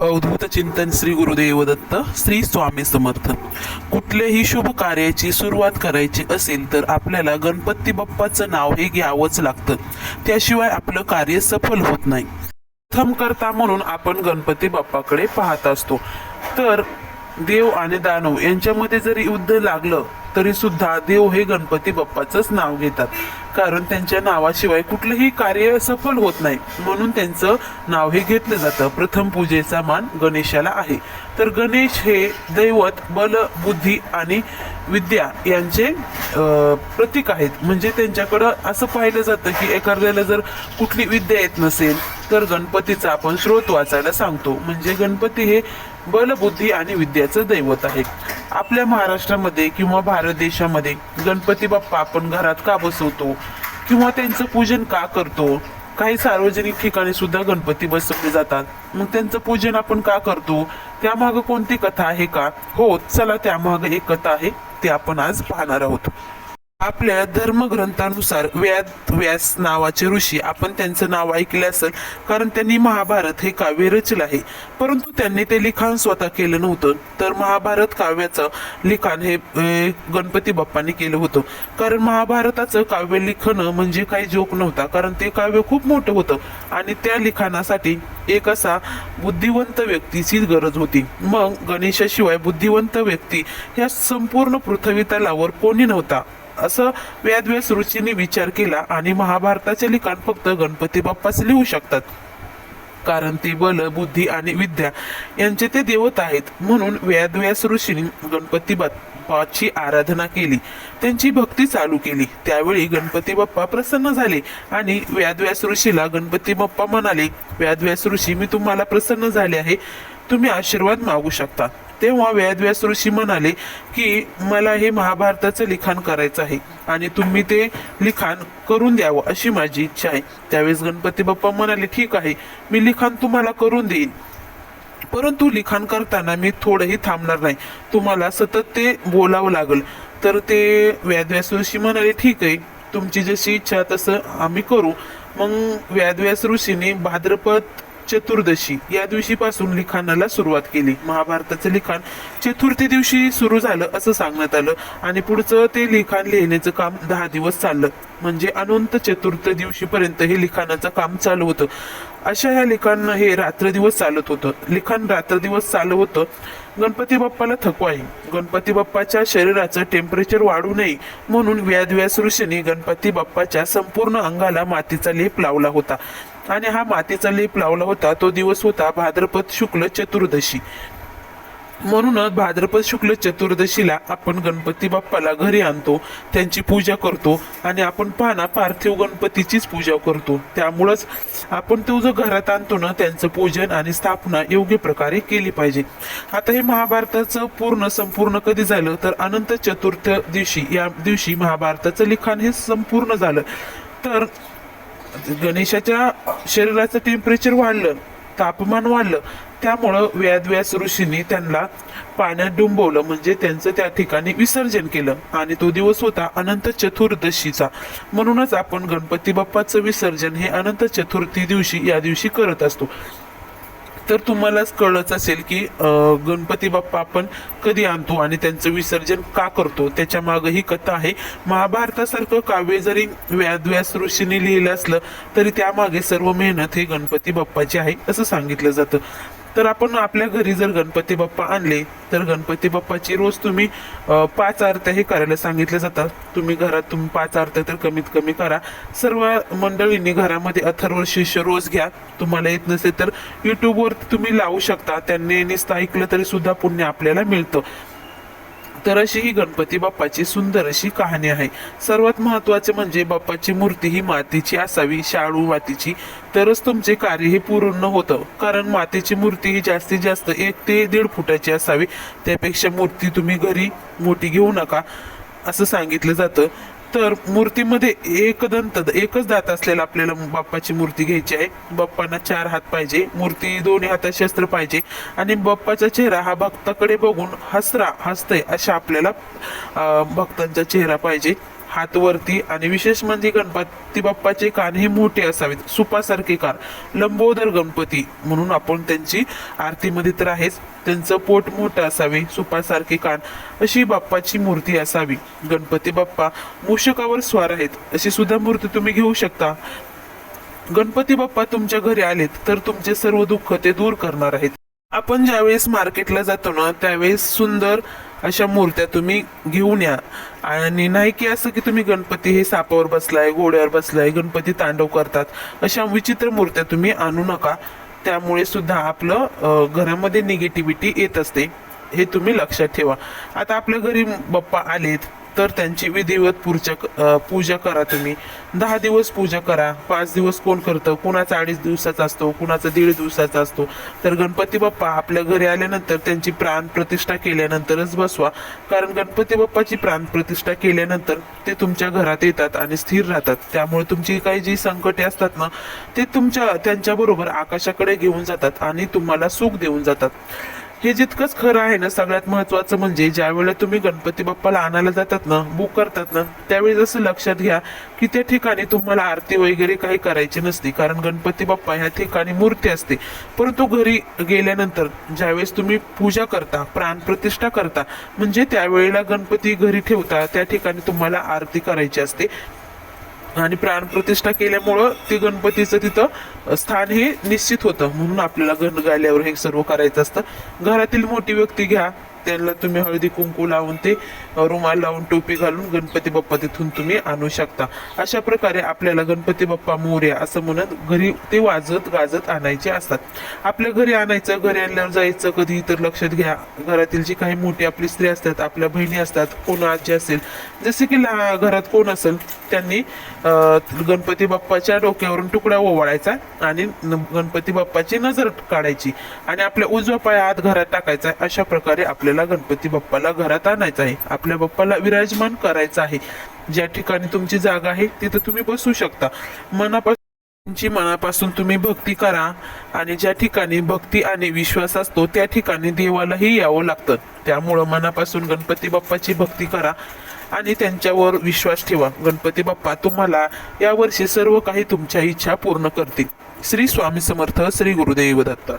अवधूत चिंतन श्री गुरुदेव दत्त श्री स्वामी समर्थ. कुठल्याही शुभ कार्याची सुरुवात करायची असेल तर आपल्याला गणपती बाप्पाचं नाव हे घ्यावंच लागतं. त्याशिवाय आपलं कार्य सफल होत नाही. प्रथम करता म्हणून आपण गणपती बाप्पाकडे पाहत असतो. तर देव आणि दानव यांच्यामध्ये जरी युद्ध लागलं तरी सुद्धा देव हे गणपती बाप्पाचंच नाव घेतात. कारण त्यांच्या नावाशिवाय कुठलंही कार्य सफल होत नाही. म्हणून त्यांचं नाव हे घेतलं जातं. प्रथम पूजेचा मान गणेशाला आहे. तर गणेश हे दैवत बल बुद्धी आणि विद्या यांचे प्रतीक आहेत. म्हणजे त्यांच्याकडं असं पाहिलं जातं की एखाद्याला जर कुठली विद्या येत नसेल तर गणपतीचा आपण स्रोत वाचायला सांगतो. म्हणजे गणपती हे बलबुद्धी आणि विद्याचं दैवत आहे. आपल्या महाराष्ट्रामध्ये किंवा भारत देशामध्ये गणपती बाप्पा आपण घरात का बसवतो? किंवा त्यांचं पूजन का करतो? काही सार्वजनिक ठिकाणी सुद्धा गणपती बसवले जातात. मग त्यांचं पूजन आपण का करतो? त्यामागं कोणती कथा आहे का? हो चला त्यामागं एक कथा आहे ते आपण आज पाहणार आहोत. आपल्या धर्मग्रंथानुसार व्याद व्यास नावाचे ऋषी आपण त्यांचं नाव ऐकले असेल कारण त्यांनी महाभारत हे काव्य रचलं आहे. परंतु त्यांनी ते लिखाण स्वतः केलं नव्हतं. तर महाभारत काव्याचं लिखाण हे गणपती बाप्पांनी केलं होतं. कारण महाभारताचं काव्य लिखणं म्हणजे काही जोक नव्हता कारण ते काव्य खूप मोठं होतं आणि त्या लिखाणासाठी एक असा बुद्धिवंत व्यक्तीची गरज होती. मग गणेशाशिवाय बुद्धिवंत व्यक्ती ह्या संपूर्ण पृथ्वी तलावर कोणी नव्हता. असं व्यादव्यास रुचीने विचार केला आणि महाभारताचे लिखाण फक्त गणपती बाप्पाच लिहू शकतात. कारण ते बल बुद्धी आणि विद्या यांचे ते देवत आहेत. म्हणून व्यादव्यास ऋषीने गणपती बाप्पाची आराधना केली. त्यांची भक्ती चालू केली. त्यावेळी गणपती बाप्पा प्रसन्न झाले आणि व्यादव्यास ऋषीला गणपती बाप्पा म्हणाले व्याधव्यास ऋषी मी तुम्हाला प्रसन्न झाले आहे. तुम्ही आशीर्वाद मागू शकता. तेव्हा व्यादव्यास ऋषी म्हणाले की मला हे महाभारताचं लिखाण करायचं आहे आणि तुम्ही ते लिखाण करून द्यावं अशी माझी इच्छा आहे. त्यावेळेस गणपती बाप्पा म्हणाले ठीक आहे मी लिखाण तुम्हाला करून देईन. परंतु लिखाण करताना मी थोडंही थांबणार नाही. तुम्हाला सतत ते बोलावं लागल. तर ते व्यादव्यास ऋषी म्हणाले ठीक आहे तुमची जशी इच्छा तसं आम्ही करू. मग व्यादव्यास ऋषीने भाद्रपद चतुर्दशी. या दिवशीपासून लिखाणाला सुरुवात केली. महाभारताचं लिखाण चतुर्थी दिवशी सुरू झालं असं सांगण्यात आलं आणि पुढचं ते लिखाण लिहिण्याचं काम दहा दिवस चाललं. म्हणजे अनंत चतुर्थ दिवशीपर्यंत हे लिखाणाचं काम चालू होतं. अशा ह्या लिखाण हे रात्रदिवस चालत होतं. लिखाण रात्रदिवस चालू होतं. गणपती बाप्पाला थकवा आहे. गणपती बाप्पाच्या शरीराचं टेम्परेचर वाढू नये म्हणून व्यादव्यास ऋषीने गणपती बाप्पाच्या संपूर्ण अंगाला मातीचा लेप लावला होता. आणि हा मातीचा लेप लावला होता. तो दिवस होता भाद्रपद शुक्ल चतुर्दशी. म्हणूनच भाद्रपद शुक्ल चतुर्दशीला आपण गणपती बाप्पाला घरी आणतो त्यांची पूजा करतो आणि आपण पाहना पार्थिव गणपतीचीच पूजा करतो. त्यामुळंच आपण तो जो घरात आणतो ना त्यांचं पूजन आणि स्थापना योग्य प्रकारे केली पाहिजे. आता हे महाभारताचं पूर्ण संपूर्ण कधी झालं? तर अनंत चतुर्थ दिवशी या दिवशी महाभारताचं लिखाण हे संपूर्ण झालं. तर गणेशाच्या शरीराचं टेम्परेचर वाढलं तापमान वाढलं. त्यामुळं व्यादव्यास ऋषींनी त्यांना पाण्यात डुंबवलं म्हणजे त्यांचं त्या ठिकाणी विसर्जन केलं. आणि तो दिवस होता अनंत चतुर्दशीचा. म्हणूनच आपण गणपती बाप्पाचं विसर्जन हे अनंत चतुर्थी दिवशी या दिवशी करत असतो. तर तुम्हालाच कळलंच असेल की गणपती बाप्पा आपण कधी आणतो आणि त्यांचं विसर्जन का करतो? त्याच्या मागं ही कथा आहे. महाभारतासारखं काव्य जरी व्याद्व्यास ऋषीने लिहिलं असलं तरी त्यामागे सर्व मेहनत हे गणपती बाप्पाची आहे असं सांगितलं जातं. तर आपण आपल्या घरी जर गणपती बाप्पा आणले तर गणपती बाप्पाची रोज तुम्ही पाच आरत्या हे करायला सांगितले जातात. तुम्ही घरात तुम्ही पाच आरत्या तर कमीत कमी करा. सर्व मंडळींनी घरामध्ये अथर्व शिष्य रोज घ्या. तुम्हाला येत नसेल तर युट्यूबवर तुम्ही लावू शकता. त्यांनी नुसतं ऐकलं तरी सुद्धा पुण्य आपल्याला मिळतं. तर अशी ही गणपती बाप्पाची सुंदर अशी कहाणी आहे. सर्वात महत्त्वाचे म्हणजे बाप्पाची मूर्ती ही मातीची असावी शाळू मातीची. तरच तुमचे कार्य हे पूर्ण होतं. कारण मातीची मूर्ती ही जास्तीत जास्त एक ते दीड फुटाची असावी. त्यापेक्षा मूर्ती तुम्ही घरी मोठी घेऊ नका असं सांगितलं जातं. तर मूर्तीमध्ये एक दंत एकच दात असलेला आपल्याला बाप्पाची मूर्ती घ्यायची आहे. बाप्पांना चार हात पाहिजे मूर्ती दोन्ही हातात शस्त्र पाहिजे आणि बाप्पाचा चेहरा हा भक्ताकडे बघून हसरा हसतय अशा आपल्याला भक्तांचा चेहरा पाहिजे. हातवरती आणि विशेष म्हणजे गणपती बाप्पाचे कान हे मोठे असावेत. सुपासारखे कान. लंबोदर गणपती म्हणून आपण त्यांची आरतीमध्ये तर आहेच. त्यांचं पोट मोठं असावे सुपासारखे कान. अशी बाप्पाची मूर्ती असावी. गणपती बाप्पा मूषकावर स्वार आहेत. अशी सुद्धा मूर्ती तुम्ही घेऊ शकता. गणपती बाप्पा तुमच्या घरी आलेत तर तुमचे सर्व दुःख ते दूर करणार आहेत. आपण ज्यावेळेस मार्केटला जातो ना त्यावेळेस सुंदर अशा मूर्त्या तुम्ही घेऊन या. आणि नाही की असं की तुम्ही गणपती हे सापावर बसलाय घोड्यावर बसलाय गणपती तांडव करतात. अशा विचित्र मूर्त्या तुम्ही आणू नका. त्यामुळे सुद्धा आपलं घरामध्ये निगेटिव्हिटी येत असते. हे तुम्ही लक्षात ठेवा. आता आपल्या घरी बाप्पा आलेत. तर त्यांची विधिवत पूजा पूजा करा तुम्ही. दहा दिवस पूजा करा. पाच दिवस कोण करतं? कुणाचा अडीच दिवसाचा असतो? कुणाचा दीड दिवसाचा असतो? तर गणपती बाप्पा आपल्या घरी आल्यानंतर त्यांची प्राण प्रतिष्ठा केल्यानंतरच बसवा. कारण गणपती बाप्पाची प्राण प्रतिष्ठा केल्यानंतर ते तुमच्या घरात येतात आणि स्थिर राहतात. त्यामुळे तुमची काही जी संकटे असतात ना ते तुमच्या त्यांच्याबरोबर आकाशाकडे घेऊन जातात आणि तुम्हाला सुख देऊन जातात. हे जितकंच खरं आहे ना सगळ्यात महत्वाचं म्हणजे ज्या वेळेला तुम्ही गणपती बाप्पाला आणायला जातात ना बुक करतात ना त्यावेळी जसं लक्षात घ्या की त्या ठिकाणी तुम्हाला आरती वगैरे काही करायची नसते. कारण गणपती बाप्पा ह्या ठिकाणी मूर्ती असते. परंतु घरी गेल्यानंतर ज्यावेळेस तुम्ही पूजा करता प्राण प्रतिष्ठा करता म्हणजे त्यावेळेला गणपती घरी ठेवता त्या ठिकाणी तुम्हाला आरती करायची असते. आणि प्राणप्रतिष्ठा केल्यामुळं ते गणपतीचं तिथं स्थान हे निश्चित होतं. म्हणून आपल्याला गण गायल्यावर हे सर्व करायचं असतं. घरातील मोठी व्यक्ती घ्या. त्यांना तुम्ही हळदी कुंकू लावून ते रुमाल लावून टोपी घालून गणपती बाप्पा तिथून तुम्ही आणू शकता. अशा प्रकारे आपल्याला गणपती बाप्पा मोर्या असं म्हणत घरी ते वाजत गाजत आणायचे असतात. आपल्या घरी आणायचं घरी आणल्यावर जायचं कधी तर लक्षात घ्या. घरातील जी काही मोठी आपली स्त्री असतात आपल्या बहिणी असतात कोण आजी असेल जसे की घरात कोण असेल त्यांनी गणपती बाप्पाच्या डोक्यावरून तुकडा ओवाळायचा आणि न- गणपती बाप्पाची नजर काढायची आणि आपल्या उजव्या पाया आत घरात टाकायचा अशा प्रकारे आपल्या आपल्याला गणपती बाप्पाला घरात आणायचं आहे. आपल्या बाप्पाला विराजमान करायचं आहे. ज्या ठिकाणी तुमची जागा आहे तिथं तुम्ही बसू शकता. मनापासून तुमची मनापासून तुम्ही भक्ती करा आणि ज्या ठिकाणी भक्ती आणि विश्वास असतो त्या ठिकाणी देवालाही यावं लागतं. त्यामुळं मनापासून गणपती बाप्पाची भक्ती करा आणि त्यांच्यावर विश्वास ठेवा. गणपती बाप्पा तुम्हाला यावर्षी सर्व काही तुमच्या इच्छा पूर्ण करतील. श्री स्वामी समर्थ श्री गुरुदेव दत्त.